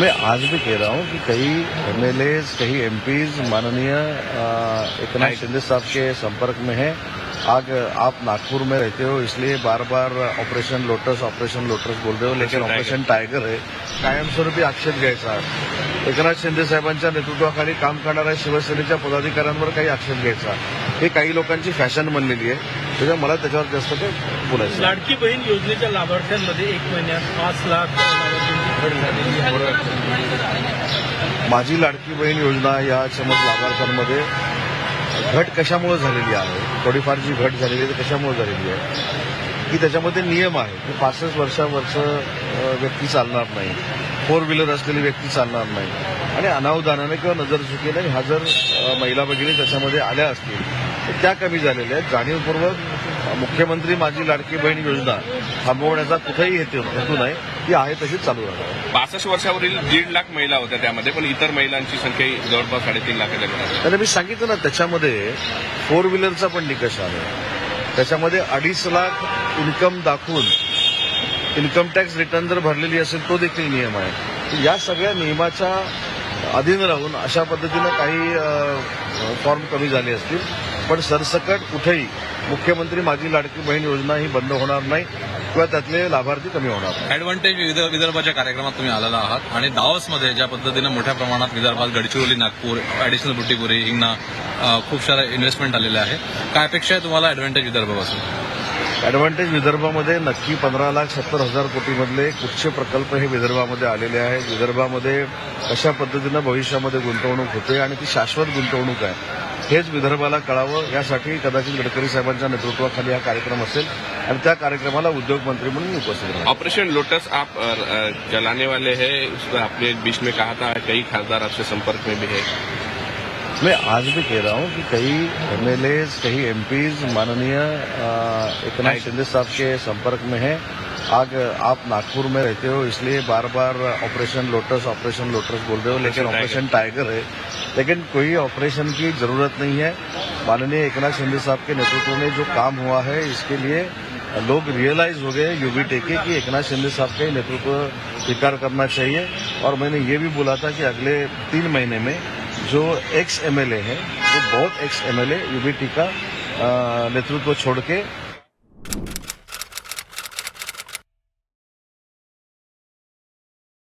मैं आज भी कह रहा हूं कि कई एमएलए कई एमपीज माननीय अ, एकनाथ शिंदे साहब के संपर्क में हैं। आज आप नागपुर में रहते हो इसलिए बार बार ऑपरेशन लोटस ऑपरेशन लोटस बोल रहे हो लेकिन ऑपरेशन टायगर आहे कायमस्वरूपी आक्षेप घ्यायचा एकनाथ शिंदे साहेबांच्या नेतृत्वाखाली काम करणाऱ्या शिवसेनेच्या पदाधिकाऱ्यांवर काही आक्षेप घ्यायचा हे काही लोकांची फॅशन बनलेली आहे. त्याच्यामुळे मला त्याच्यावर जास्त काही बोलायचं नाही. लाडकी बहीण योजनेच्या लाभार्थ्यांमध्ये एक महिन्यात पाच लाख लाभार्थ्यांची झालेली माझी लाडकी बहीण योजना या समज लाभार्थ्यांमध्ये घट कशामुळे झालेली आहे? थोडीफार जी घट झालेली आहे ती कशामुळे झालेली आहे? की त्याच्यामध्ये नियम आहे की पासष्ट वर्षावरचं व्यक्ती चालणार नाही. फोर व्हीलर असलेली व्यक्ती चालणार नाही. आणि अनावधानाने किंवा नजरचुकीने ह्या जर महिला भगिनी त्याच्यामध्ये आल्या असतील तर त्या कमी झालेल्या आहेत. जाणीवपूर्वक मुख्यमंत्री माझी लाडकी बहीण योजना थांबवण्याचा कुठेही हेतू हेतू नाही. ती आहे तशीच चालू राहणार पासष्ट वर्षावरील दीड लाख महिला होत्या त्यामध्ये पण इतर महिलांची संख्या ही जवळपास साडेतीन लाखाच्या घरात त्याने मी सांगितलं ना त्याच्यामध्ये फोर व्हीलरचा पण निकष आहे. त्याच्यामध्ये अडीच लाख इन्कम दाखवून इन्कम टॅक्स रिटर्न जर भरलेली असेल तो देखील नियम आहे. या सगळ्या नियमाच्या अधीन राहून अशा पद्धतीनं काही फॉर्म कमी झाले असतील. पण सरसकट कुठेही मुख्यमंत्री माझी लाडकी बहीण योजना ही बंद होणार नाही. किंवा त्यातले लाभार्थी कमी होणार. ऍडव्हान्टेज विदर्भ- विदर्भाच्या कार्यक्रमात तुम्ही आलेला आहात. आणि दावसमध्ये ज्या पद्धतीनं मोठ्या प्रमाणात विदर्भात गडचिरोली नागपूर ऍडिशनल बुटीपुरी हिंगणा खूप सारा इन्व्हेस्टमेंट आलेले आहे. काय अपेक्षा आहे तुम्हाला ऍडव्हान्टेज विदर्भापासून? ऍडव्हान्टेज विदर्भामध्ये नक्की पंधरा लाख सत्तर हजार कोटीमधले कुठचे प्रकल्प हे विदर्भामध्ये आलेले आहेत. विदर्भामध्ये कशा पद्धतीनं भविष्यामध्ये गुंतवणूक होते आणि ती शाश्वत गुंतवणूक आहे. हेच विदर्भाला कळावं यासाठी कदाचित गडकरी साहेबांच्या नेतृत्वाखाली हा कार्यक्रम असेल आणि त्या कार्यक्रमाला उद्योग मंत्री म्हणून मी उपस्थित ऑपरेशन लोटस आप चलाने वाले हैं उसमें आपने बीच में कहा था कई खासदार आपसे संपर्क में भी है। मैं आज भी कह रहा हूँ कि कई एमएलए कई एमपीज माननीय अ, एकनाथ शिंदे साहब के संपर्क में हैं। आज आप नागपुर में रहते हो इसलिए बार बार ऑपरेशन लोटस ऑपरेशन लोटस बोल रहे हो लेकिन ऑपरेशन टाइगर है। लेकिन कोई ऑपरेशन की ज़रूरत नहीं है। माननीय एकनाथ शिंदे साहब के नेतृत्व में जो काम हुआ है इसके लिए लोग रियलाइज़ हो गए यूबीटे के कि एकनाथ शिंदे साहब का ही नेतृत्व स्वीकार करना चाहिए। और मैंने ये भी बोला था कि अगले तीन महीने में जो एक्स एमएलए हैं वो बहुत एक्स एमएलए यूबीटी का नेतृत्व छोड़ के